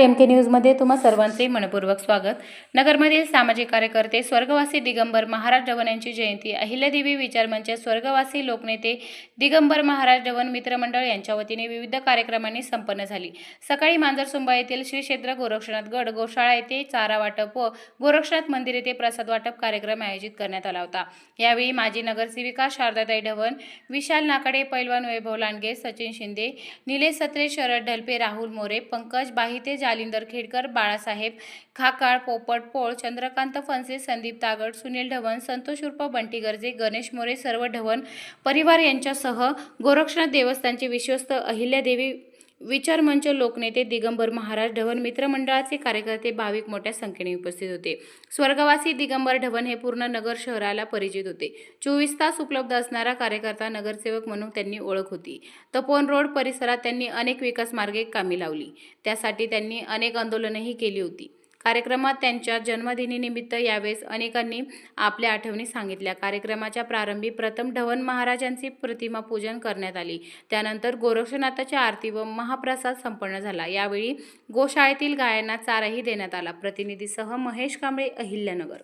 M के न्यूजमध्ये तुम्हा सर्वांचे मनपूर्वक स्वागत. नगरमधील सामाजिक कार्यकर्ते स्वर्गवासी दिगंबर महाराज डवन यांची जयंती अहिल्यादेवी विचारमंच स्वर्गवासी लोकनेते दिगंबर महाराज डवन मित्रमंडळ यांच्या वतीने विविध कार्यक्रमांनी संपन्न झाली. सकाळी मांजरसुंबा येथील श्री क्षेत्र गोरक्षनाथ गड गोशाळा येथे चारा वाटप व गोरक्षनाथ मंदिर येथे प्रसाद वाटप कार्यक्रम आयोजित करण्यात आला होता. यावेळी माजी नगरसेविका शारदाताई ढवण विशाल नाकडे पैलवान वैभव लांडगे सचिन शिंदे निलेश सत्रे शरद ढलपे राहुल मोरे पंकज बाहिते जालिंदर खेडकर बाळासाहेब खाकाळ पोपट पोळ चंद्रकांत फणसे संदीप तागड सुनील ढवण संतोष उर्फ बंटी गर्जे गणेश मोरे सर्व ढवण परिवार यांच्यासह गोरक्षनाथ देवस्थानचे विश्वस्त अहिल्यादेवी विचारमंच लोकनेते दिगंबर महाराज ढवण मित्रमंडळाचे कार्यकर्ते भाविक मोठ्या संख्येने उपस्थित होते. स्वर्गवासी दिगंबर ढवण हे पूर्ण नगर शहराला परिचित होते. चोवीस तास उपलब्ध असणारा कार्यकर्ता नगरसेवक म्हणून त्यांनी ओळख होती. तपोन रोड परिसरात त्यांनी अनेक विकास मार्गे कामी लावली. त्यासाठी त्यांनी अनेक आंदोलनही केली होती. कार्यक्रमात त्यांच्या जन्मदिनीनिमित्त यावेळेस अनेकांनी आपल्या आठवणी सांगितल्या. कार्यक्रमाच्या प्रारंभी प्रथम ढवण महाराजांची प्रतिमा पूजन करण्यात आली. त्यानंतर गोरक्षनाथाची आरती व महाप्रसाद संपन्न झाला. यावेळी गोशाळेतील गायांना चाराही देण्यात आला. प्रतिनिधीसह महेश कांबळे अहिल्यानगर.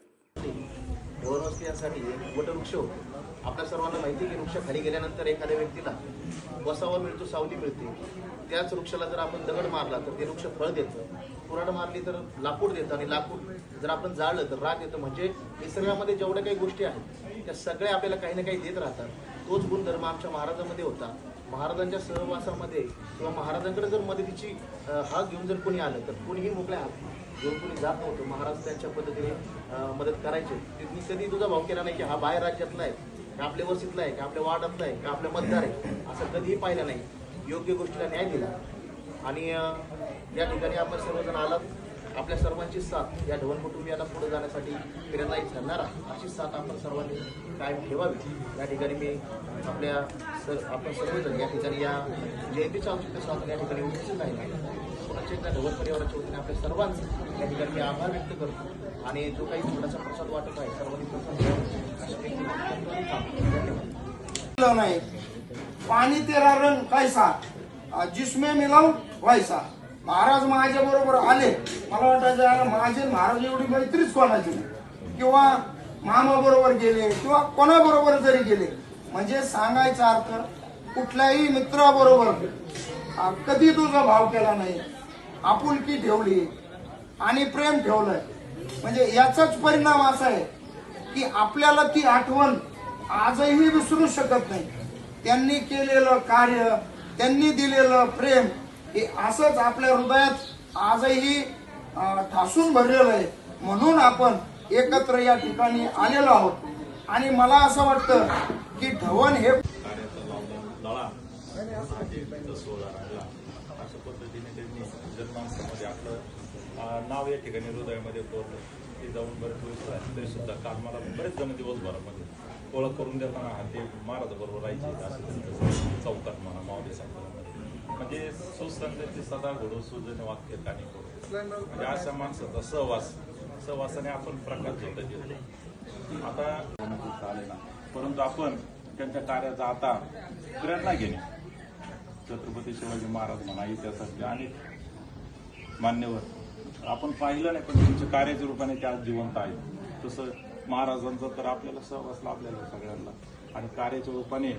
वनवस्ती एक वटवृक्ष होतो. आपल्या सर्वांना माहिती की वृक्ष खाली गेल्यानंतर एखाद्या व्यक्तीला वसावा मिळतो सावली मिळते. त्याच वृक्षाला जर आपण दगड मारला तर ते वृक्ष फळ देतं. कुराड मारली तर लाकूड देतं आणि लाकूड जर आपण जाळलं तर राग येतं. म्हणजे निसर्गामध्ये जेवढ्या काही गोष्टी आहेत त्या सगळ्या आपल्याला काही ना काही देत राहतात. तोच गुणधर्म आमच्या महाराजांमध्ये होता. महाराजांच्या सहवासामध्ये किंवा महाराजांकडे जर मदतीची अं, हात घेऊन जर कोणी आलं तर कोणीही मोकळ्या हात घेऊन कोणी जात नव्हतं. महाराज त्यांच्या पद्धतीने मदत करायचे. त्यांनी कधी तुझा भाव केला नाही की हा बाहेर राज्यातला आहे का आपल्या वस्तीतला आहे का आपल्या वार्डातला आहे का आपल्या मतदार आहे असं कधीही पाहिलं नाही. योग्य गोष्टीला न्याय दिला. आणि या ठिकाणी आपण सर्वजण आलात. आपल्या सर्वांची साथ या ढवण कुटुंबियांना पुढे जाण्यासाठी प्रेरणाही ठरणार आहे. अशी साथ आपण सर्वांनी कायम ठेवावी. या ठिकाणी मी आपल्या सर आपण सर्वजण या ठिकाणी या जयंतीच्या औषध साधून या ठिकाणी उपस्थित आहे. पुन्हा एकदा परिवाराच्या वतीने आपल्या सर्वांचे या ठिकाणी मी आभार व्यक्त करतो. आणि जो काही थोडासा प्रसाद वाटत आहे सर्वांनी प्रसाद धन्यवाद नाही. पाणी तेरा रंग कैसा जिसमे मिलाव वैसा महाराज माझ्या बरोबर आले. मला वाटायचं माझे महाराज एवढी मैत्रीच कोणाची किंवा मामा बरोबर गेले किंवा कोणाबरोबर जरी गेले. म्हणजे सांगायचा अर्थ कुठल्याही मित्राबरोबर कधी तुझा भाव केला नाही. आपुलकी ठेवली आणि प्रेम ठेवलंय. म्हणजे याचाच परिणाम असा आहे की आपल्याला ती आठवण आजही विसरू शकत नाही. त्यांनी केलेलं कार्य त्यांनी दिलेलं प्रेम हे असंच आपल्या हृदयात आजही ठासून भरलेलं आहे. म्हणून आपण एकत्र या ठिकाणी आलेलो आहोत. आणि मला असं वाटतं की धवन हे अशा पद्धतीने त्यांनी जनमानसामध्ये आपलं नाव या ठिकाणी हृदयामध्ये कोरलं. ते जाऊन बरेच दिवस तरी सुद्धा काल मला बरेच जण दिवसभरामध्ये ओळख करून देताना हा ते महाराजाबरोबर राहायचे असं सुसंगती सदा घडो सुजन वाक्य कानी म्हणजे अशा माणसाचा सहवास सहवासाने आपण प्रकाश येतो आता आले ना? परंतु आपण त्यांच्या कार्याचा आता प्रेरणा घेणे. छत्रपती शिवाजी महाराज म्हणा इतिहासातले अनेक मान्यवर आपण पाहिलं नाही पण त्यांच्या कार्याच्या रूपाने ते आज जिवंत आहेत. तसं महाराजांचा तर आपल्याला सहवास लाभलेला सगळ्यांना. आणि कार्याच्या रूपाने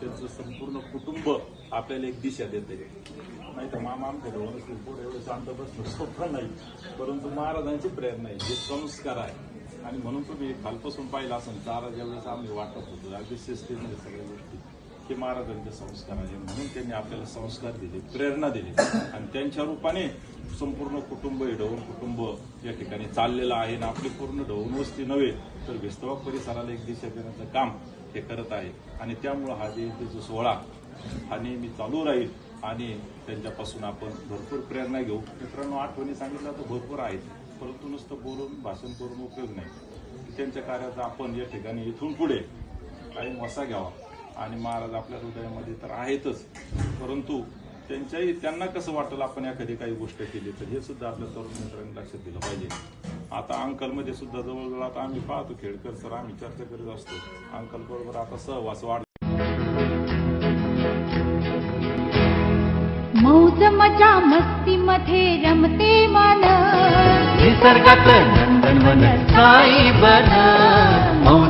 त्यांचं संपूर्ण कुटुंब आपल्याला एक दिशा देते नाही तर मामा आमच्या डोळ्यात एवढं शांत प्रश्न सोपं नाही. परंतु महाराजांची प्रेरणा आहे जे संस्कार आहे. आणि म्हणून तुम्ही खालपासून पाहिलं असेल चारा ज्यावेळेस आम्ही वाटत होतो अगदी शिस्तीमध्ये सगळ्या गोष्टी. हे महाराजांचे संस्कार आहे म्हणून त्यांनी आपल्याला संस्कार दिले प्रेरणा दिली. आणि त्यांच्या रूपाने संपूर्ण कुटुंब हे ढवून कुटुंब या ठिकाणी चाललेलं आहे आणि आपली पूर्ण ढवून वस्ती नव्हे तर भिस्तवा परिसराला एक दिशा देण्याचं काम हे करत आहे. आणि त्यामुळं हा जयंतीचा सोहळा हा नेहमी चालू राहील आणि त्यांच्यापासून आपण भरपूर प्रेरणा घेऊ. मित्रांनो आठवणी सांगितलं तर भरपूर आहेत परंतु नुसतं बोलून भाषण करून उपयोग नाही. त्यांच्या कार्याचा आपण या ठिकाणी इथून पुढे काही वसा घ्यावा. आणि महाराज आपल्या हृदयामध्ये तर आहेतच. परंतु त्यांच्याही त्यांना कसं वाटेल आपण एखादी काही गोष्ट केली तर? हे सुद्धा आपल्या तरुण मित्रांनी लक्षात दिलं पाहिजे. आता अंकलमध्ये सुद्धा जवळजवळ आता आम्ही पाहतो खेडकर सर आम्ही चर्चा करीत असतो. अंकल बरोबर आता सहवास वाढ मौज मजा मस्ती मध्ये रमते मन. निसर्गात नंदनवन साई बन.